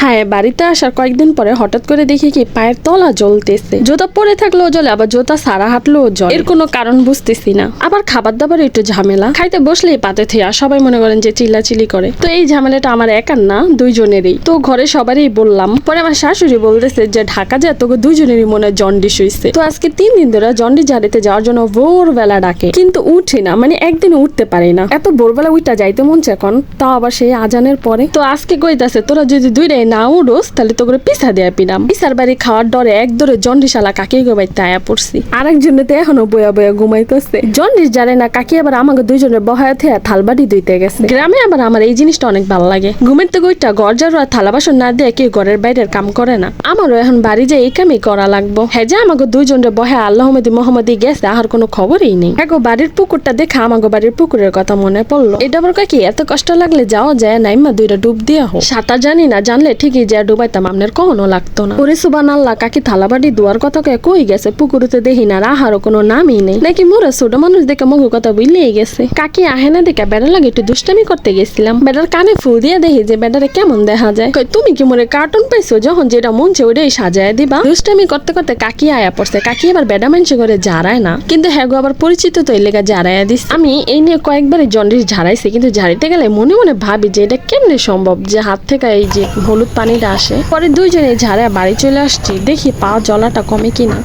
হ্যাঁ বাড়িতে আসার কয়েকদিন পরে হঠাৎ করে দেখি কি পায়ের তলা জ্বলতেছে। জুতা পরে থাকলেও জ্বলে, আবার জুতা সারা হাঁটলেও জ্বলে। এর কোনো কারণ বুঝতেছি না। আবার খাবার দাবার একটু ঝামেলা। খাইতে বসলেই পাতে থেয়া সবাই মনে করেন যে চিল্লাচিল্লি করে। তো এই ঝামেলাটা আমার একার না, দুইজনেরই। তো ঘরে সবারই বললাম, পরে আমার শাশুড়ি বলতেছে যে ঢাকা যায় তোকে দুইজনেরই মনে জন্ডিস হইছে। তো আজকে তিন দিন ধরে জন্ডিস ঝাড়িতে যাওয়ার জন্য ভোরবেলা ডাকে। কিন্তু উঠি না মানে একদিন উঠতে পারি না। এত ভোরবেলা উঠটা যাইতে মন এখন, তাও আবার সেই আজানের পরে। তো আজকে কইতাছে, তোরা যদি দুইটাই না উড়োস তাহলে তো করে পিসা দেয়া পিলাম পিসার বাড়ি খাওয়ার ডরে এক দরে জন্ডিসালা কাকি গোবাই তায়া পড়ছি। আরেকজনে তো এখনও বয়া বয়া ঘুমাইতেছে। জন্ডিস জানে না কাকি আবার আমাকে দুইজনের বহায় থেয়া থালবাটি ধুইতে গেছে। গ্রামে আবার আমার এই জিনিসটা অনেক ভালো লাগে। ঘুমের তো গইটা ঘর ঝাড়ু আর থালা বাসন না দিয়ে কেউ ঘরের বাইরের কাম করে না। আমারও এখন বাড়ি যে এই কামই করা লাগবো। হ্যাঁ যে আমাকে দুইজনের বহে আল্লাহমদি মোহাম্মদি গেছে আর কোনো খবরই নেই। হ্যাঁ গো, বাড়ির পুকুরটা দেখে আমাকে বাড়ির পুকুরের কথা মনে পড়ল। এটা আবার কি এত কষ্ট লাগলে যাওয়া যায় নাই মা দুইটা ডুব দিয়া হোক। সাঁতার জানি না জানলে ঠিকই যা ডুবাইতাম, আপনার কখনো লাগতো না। ওরে সুবান আল্লাহ কাকি থালাবাড়ি দুয়ার কথা কয়ে কই গেছে? পুকুরতে দেখি না রাহারও কোনো নামই নেই। নাকি মোরা ছোট মানুষ দেখে মগু কথা বুঝলেই গেছে? কাকি আহে না দেখে বেড়া লাগে একটু দুষ্টামি করতে গেছিলাম। বেটার কানে ফুল দিয়ে দেখি যে বেটারে কেমন দেখা যায়। কই, তুমি কি মোরে কার্টুন পাইছো? যখন যেটা মন ওটাই সাজায় দিবা। দুষ্টামি করতে করতে কাকি আয়া পড়ছে। কাকি আবার বেডা মানুষ করে ঝাড়ায় না। কিন্তু হ্যাঁ গো, আবার পরিচিত তো এই লেগা ঝাড়াইয়া দিস আমি এই নিয়ে কয়েকবারই জন্ডিস ঝাড়াইছি, কিন্তু ঝাড়িতে গেলে মনে মনে ভাবি যে এটা কেমনে সম্ভব? যে হাত থেকে এই যে হলুদ পানিটা আসে। পরে দুইজনে ঝাড়া বাড়ি চলে আসছি। দেখি পা জলাটা কমে কিনা।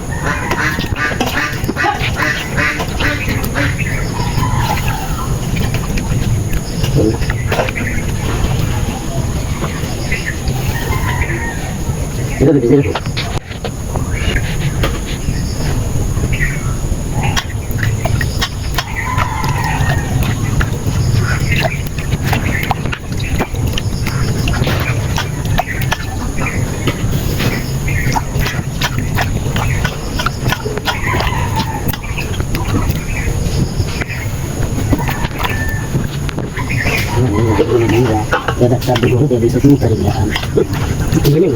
এটা তো ভিজে গেছে এটা একটা বিপদ দিয়ে দিতে তুমি পারি না ঠিক নেই